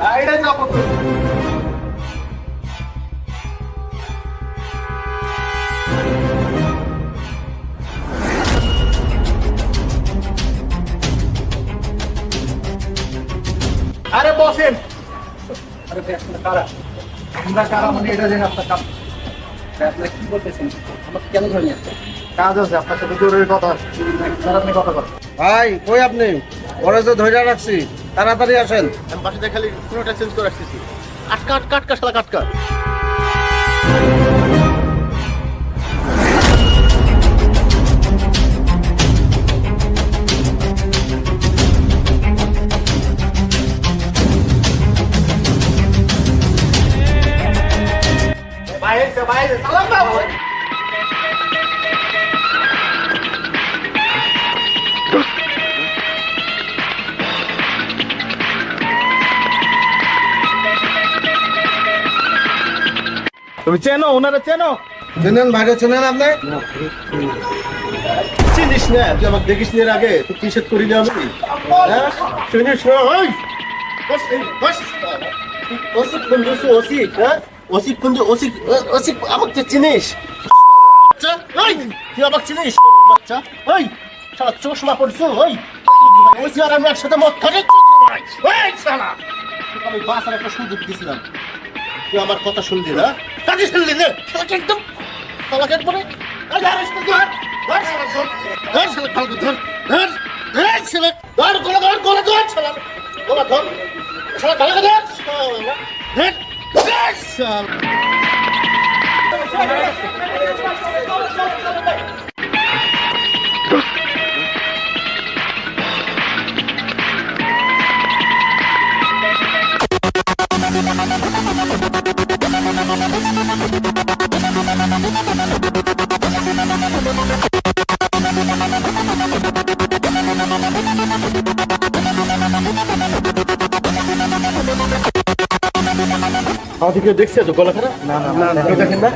সাইডে যাব তো। আরে বসেন। আরে ভাই, আপনারা কারা? আমরা কারা মানে এটা জেনে আপনার কাম ভাই, আপনারা কি বলতেছেন? আমাকে কেন ধরে নিয়ে কাজ আছে আপনার সাথে জরুরি কথা আছে। আপনি কথা বলেন। ভাই কই আপনি? ওরা তো ধৈর্য রাখছি। তাড়াতাড়ি আসেন। আমি বাসাতে খালি পুরোটা চেঞ্জ করে আসতেছি আটকা আটকা আটকা শালা কাটকা বাইরে বাইরে সালাম বাবু। তুমি চেনো ওনারা চেনো? চেনেন বাইরে চেনেন আপনি? চিনিস না তুই আমাকে দেখিস নি এর আগে? তুই কি সেট করিলি আমি? হ্যাঁ? চিনিস না ওই! কোন দোষ ওসিক হ্যাঁ? ওসিক কোন ওসিক ওসিক আমাকে চিনিস। বাচ্চা ওই! তুই আমাকে চিনিস বাচ্চা ওই! শালা চশমা পড়ছো ওই! ওই আর আমি একসাথে খাই। ওই শালা! আমি বাসার একটা সুযোগ দিয়েছিলাম তুই আমার কথা শুনলি না? কাজে শুনলি না? শালাকে একদম শালাকে একবারে ধর আমাদের কেউ দেখছে তো? গলা খারাপ? না না কেউ দেখেন না?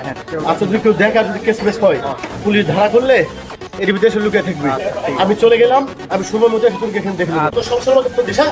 আচ্ছা যদি কেউ দেখে আর যদি কেস বেস হয় পুলিশ ধারা করলে এর ভিতরে লুকিয়ে থাকবে। আমি চলে গেলাম আমি সময় মতো এখানে দেখলাম তো সংসার আমাকে দিশা